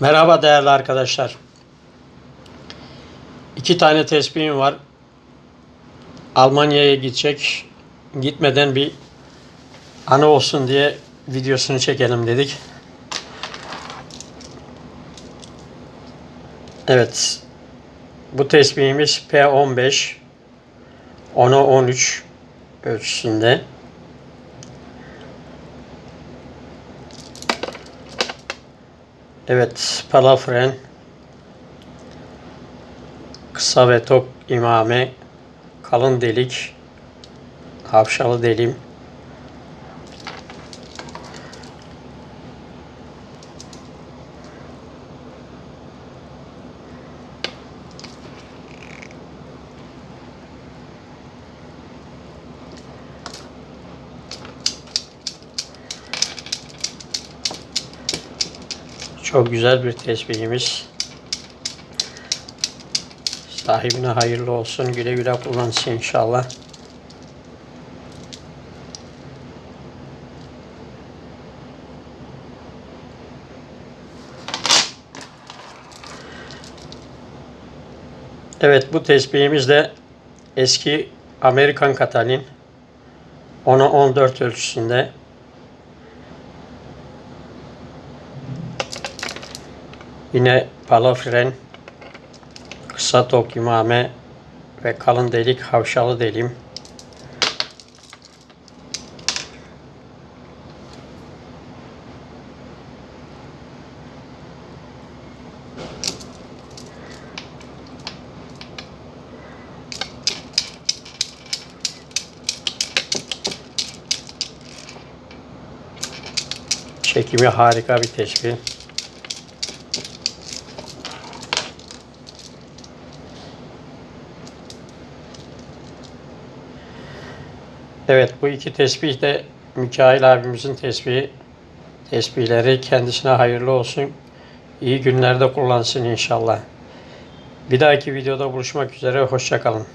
Merhaba değerli arkadaşlar. İki tane tespihim var. Almanya'ya gidecek. Gitmeden bir anı olsun diye videosunu çekelim dedik. Evet. Bu tespihimiz P15 10'a 13 ölçüsünde. Evet, palafren, kısa ve tok imame, kalın delik, havşalı delim. Çok güzel bir tesbihimiz. Sahibine hayırlı olsun. Güle güle kullansın inşallah. Evet bu tesbihimiz de eski Amerikan Katalin. 10'a 14 ölçüsünde Yine palafren, kısa tok imame ve kalın delik havşalı delim. Çekimi harika bir teşbih. Evet bu iki tesbih de Mikail abimizin tesbihi. Tesbihleri kendisine hayırlı olsun. İyi günlerde kullansın inşallah. Bir dahaki videoda buluşmak üzere. Hoşçakalın.